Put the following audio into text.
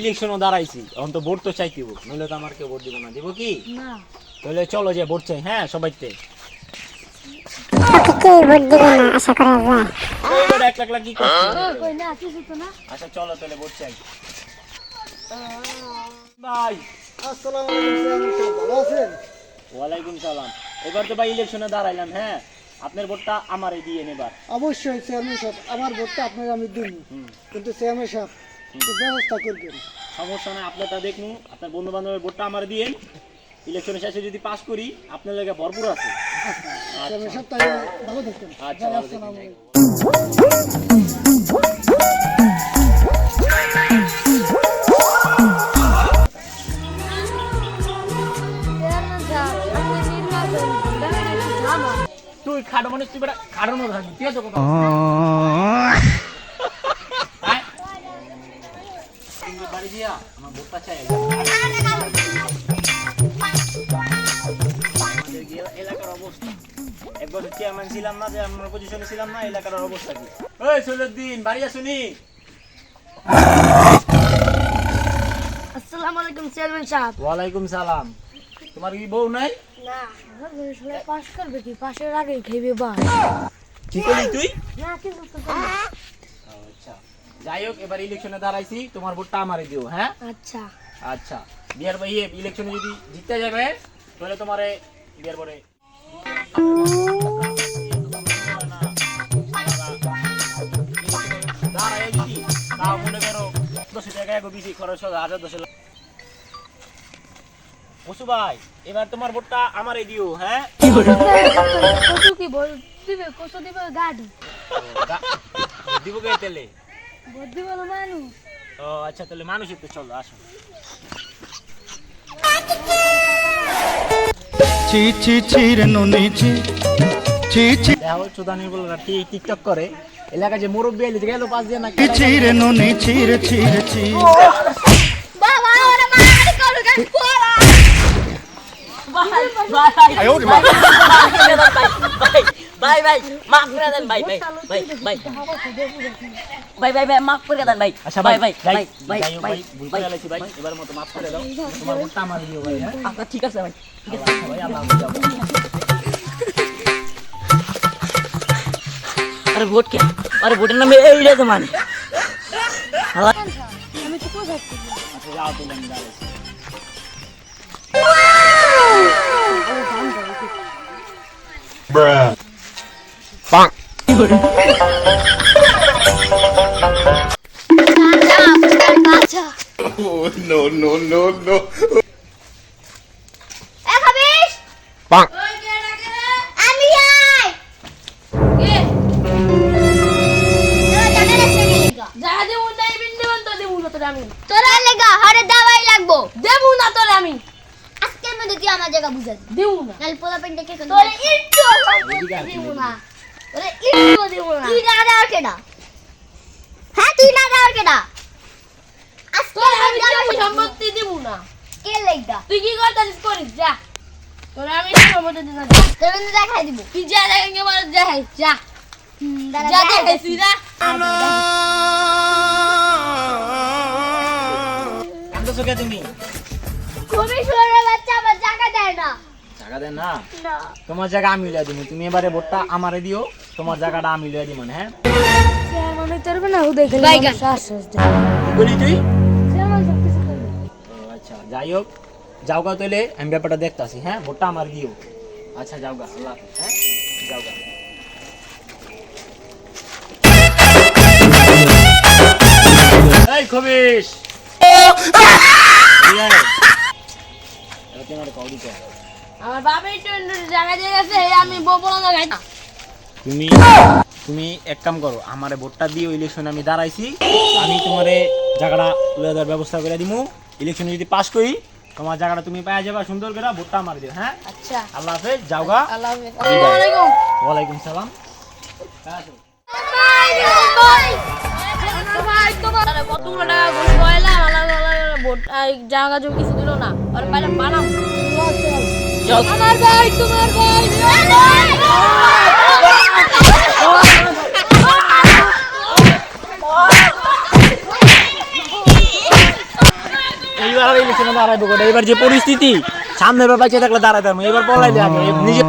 ইলেকশনও দাঁড়াইছি। এখন তো ভোট তো চাইতেব নইলে তো আমার কেউ ভোট দিব না। দিব কি? না। তাহলে চলো যে ভোট চাই হ্যাঁ সবাইতে তোকে কে ভোট দিবে না আশা করা যায়। এবার এক লাখ লাখ কি করছিস? ও, কই না কিছু তো আচ্ছা চলো তাহলে ভোট চাই। ভাই আসসালামু আলাইকুম সাহেব ওয়ালাইকুম সালাম। এবার তো ভাই ইলেকশনে দাঁড়াইলাম হ্যাঁ। আপনার ভোটটা আমারে দিয়ে নেবার। অবশ্যই চেয়ারম্যান সাহেব আমার ভোটটা আপনার আমি দিন কিন্তু চেয়ারম্যান সাহেব একটু ব্যবস্থা করবেন সমস্যা নাই আপনারটা দেখুন আপনার বন্ধু বান্ধবের ভোটটা আমার দিয়ে ইলেকশনের শেষে যদি পাস করি আপনার জায়গায় ভরপুর আছে। চেয়ারম্যান ভালো থাকবেন। আচ্ছা যাচ্ছে ঝামা তুই খাটো মানুষ তুই বেটা খাটানো থাকবি ঠিক আছে বছর চেয়ারম্যান ছিলাম না যে আমরা পজিশনে ছিলাম না এলাকার অবস্থা কি? ওই বাড়ি আসুনি। আসসালামু আলাইকুম চেয়ারম্যান সাহেব। ওয়ালাইকুম সালাম। তোমার কি বউ নাই? না পাস করবে কি? পাশের আগে খেয়ে বা। কি করলি তুই? না কিছু তো আচ্ছা যাই হোক এবার ইলেকশনে দাঁড়াইছি তোমার ভোটটা আমারে দিও হ্যাঁ? আচ্ছা। আচ্ছা বিয়ার ভাই ইলেকশনে যদি জিততে যাবে তাহলে তোমারে বিয়ার পরে বসু ভাই এবার তোমার ভোটটা আমারে দিও হ্যাঁ দিবে কে তেলে মানুষ আচ্ছা তাহলে মানুষই তো চলো আসো ছি ছি ছি রে ননি ছি ছি ছি দেখো চোদানি বলো টিকটক করে এলাকায় যে মুরব্বী এলে গেল পাঁচ দিয়ে না ছি রে ননি ছি রে ছি রে ছি বাবা ওরা মার করু গান পোড়া ভাই ভাই মাফ করে দেন ভাই ভাই ভাই ভাই। ভাই ভাই ভাই মাফ করে দেন ভাই। আচ্ছা ভাই ভাই ভাই ভাই ভাই ভুল করে আলাইছি ভাই। এবার মতো মাফ করে দাও। তোমার ভোটটা আমার দিও ভাই হ্যাঁ? আচ্ছা ঠিক আছে ভাই। আল্লাহ হাফেজ ভাই আল্লাহ আরে ভোট কে? আরে ভোটের নামে এইটা তো মানে আমি তো কোথায় আচ্ছা যাও তুমি আমি দাঁড়াইছি আচ্ছা কে বিন্দু তো দেবো না তোরে আমি তোরা লেগা হরে দাওয়াই লাগবো দেবো না তোরে আমি আজকের মধ্যে তুই আমার জায়গা বুঝা দেবো না। নাল পোলা পেন দেখে কোন একটু কি দেবো না। তোরে একটু দেবো না। তুই না দেওয়ার কেডা? হ্যাঁ তুই না দেওয়ার কেডা? আজকে আমি আমি সম্পত্তি দেবো না? কে লেগা তুই কি করতেছিস? করিস যা। তোরে আমি সম্পত্তি দিতে না। তোর কিন্তু দেখাই দিব। তুই যা দেখেন বল যা। যা যা দেখাই দেখেছি দিছি। যা। তুমি? খুবই সুন্দর বাচ্চা আমার জায়গা দেয় না জায়গা দেন না তোমার জায়গা আমি লিয়া দিব তুমি এবারে ভোটটা আমারে দিও তোমার জায়গাটা আমি লিয়া দিব হ্যাঁ মানে না ও দেখে বলি তুই ও আচ্ছা যাই হোক যাও গা তাহলে আমি ব্যাপারটা দেখতাছি হ্যাঁ ভোটটা আমার দিও আচ্ছা যাও গা আল্লাহ হ্যাঁ যাও গা এই তোমার কৌড়ি কর। আমার বাবা একটু জায়গা দিয়ে গেছে আমি বপলা জায়গায় তুমি তুমি এক কাম করো আমারে ভোটটা দিয়ে ইলেকশনে আমি দাঁড়াইছি আমি তোমারে জায়গাটা লয়ে দেওয়ার ব্যবস্থা করে দিমু ইলেকশনে যদি পাস করি তোমার জায়গাটা তুমি পাওয়া যাবে সুন্দর করে ভোটটা আমার দিও হ্যাঁ আচ্ছা আল্লাহ হাফেজ যাও গা আল্লাহ হাফেজ আসসালামু আলাইকুম সালাম জায়গা জমি কিছু দিল না আর বানাম আমার ভাই তোমার ভাই এইবার আর ইলেকশনে দাঁড়াইবো এইবার যে পরিস্থিতি সামনে ব্যাপার চেয়ে থাকলে দাঁড়াইতাম এবার বলাই আগে নিজে